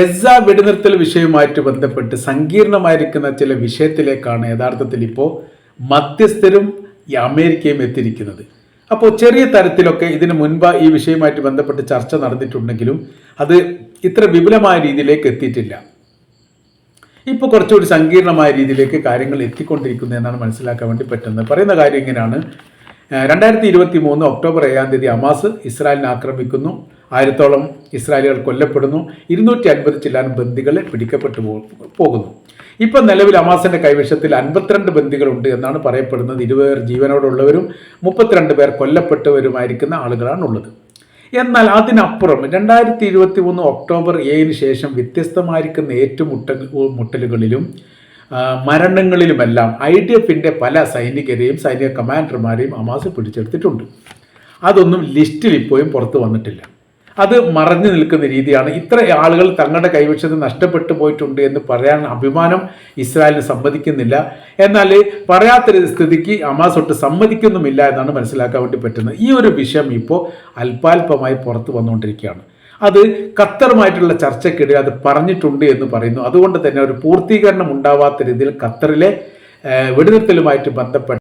Gaza വെടിനിർത്തൽ വിഷയവുമായിട്ട് ബന്ധപ്പെട്ട് സങ്കീർണമായിരിക്കുന്ന ചില വിഷയത്തിലേക്കാണ് യഥാർത്ഥത്തിൽ ഇപ്പോൾ മധ്യസ്ഥരും അമേരിക്കയും എത്തിയിരിക്കുന്നത്. അപ്പോൾ ചെറിയ തരത്തിലൊക്കെ ഇതിനു മുൻപ് ഈ വിഷയവുമായിട്ട് ബന്ധപ്പെട്ട് ചർച്ച നടന്നിട്ടുണ്ടെങ്കിലും അത് ഇത്ര വിപുലമായ രീതിയിലേക്ക് എത്തിയിട്ടില്ല. ഇപ്പോൾ കുറച്ചുകൂടി സങ്കീർണമായ രീതിയിലേക്ക് കാര്യങ്ങൾ എത്തിക്കൊണ്ടിരിക്കുന്നു എന്നാണ് മനസ്സിലാക്കാൻ വേണ്ടി പറ്റുന്നത്. പറയുന്ന കാര്യം ഇങ്ങനെയാണ്. രണ്ടായിരത്തി ഇരുപത്തി മൂന്ന് ഒക്ടോബർ ഏഴാം തീയതി അമാസ് ഇസ്രായേലിനെ ആക്രമിക്കുന്നു. ആയിരത്തോളം ഇസ്രായേലികൾ കൊല്ലപ്പെടുന്നു. ഇരുന്നൂറ്റി അൻപത് ചില്ലാനും ബന്ദികളെ പിടിക്കപ്പെട്ടു പോകുന്നു. ഇപ്പം നിലവിൽ അമാസിന്റെ കൈവശത്തിൽ അൻപത്തിരണ്ട് ബന്ദികളുണ്ട് എന്നാണ് പറയപ്പെടുന്നത്. ഇരുപത് പേർ ജീവനോടുള്ളവരും മുപ്പത്തിരണ്ട് പേർ കൊല്ലപ്പെട്ടവരുമായിരിക്കുന്ന ആളുകളാണുള്ളത്. എന്നാൽ അതിനപ്പുറം രണ്ടായിരത്തി ഇരുപത്തി മൂന്ന് ഒക്ടോബർ ഏഴിന് ശേഷം വ്യത്യസ്തമായിരിക്കുന്ന ഏറ്റുമുട്ട മുട്ടലുകളിലും മരണങ്ങളിലുമെല്ലാം ഐ ഡി എഫിന്റെ പല സൈനികരെയും സൈനിക കമാൻഡർമാരെയും അമാസ് പിടിച്ചെടുത്തിട്ടുണ്ട്. അതൊന്നും ലിസ്റ്റിൽ ഇപ്പോഴും പുറത്തു വന്നിട്ടില്ല. അത് മറഞ്ഞു നിൽക്കുന്ന രീതിയാണ്. ഇത്ര ആളുകൾ തങ്ങളുടെ കൈവശത്ത് നഷ്ടപ്പെട്ടു പോയിട്ടുണ്ട് എന്ന് പറയാൻ അഭിമാനം ഇസ്രായേലിന് സമ്മതിക്കുന്നില്ല. എന്നാൽ പറയാത്ത സ്ഥിതിക്ക് അമാസ് ഒട്ട് സമ്മതിക്കുന്നുമില്ല എന്നാണ് മനസ്സിലാക്കാൻ വേണ്ടി പറ്റുന്നത്. ഈ ഒരു വിഷയം ഇപ്പോൾ അല്പാൽപമായി പുറത്തു വന്നുകൊണ്ടിരിക്കുകയാണ്. അത് ഖത്തറുമായിട്ടുള്ള ചർച്ചയ്ക്കിടെ അത് പറഞ്ഞിട്ടുണ്ട് എന്ന് പറയുന്നു. അതുകൊണ്ട് തന്നെ ഒരു പൂർത്തീകരണം ഉണ്ടാവാത്ത രീതിയിൽ ഖത്തറിലെ വെടിനിർത്തലുമായിട്ട് ബന്ധപ്പെട്ട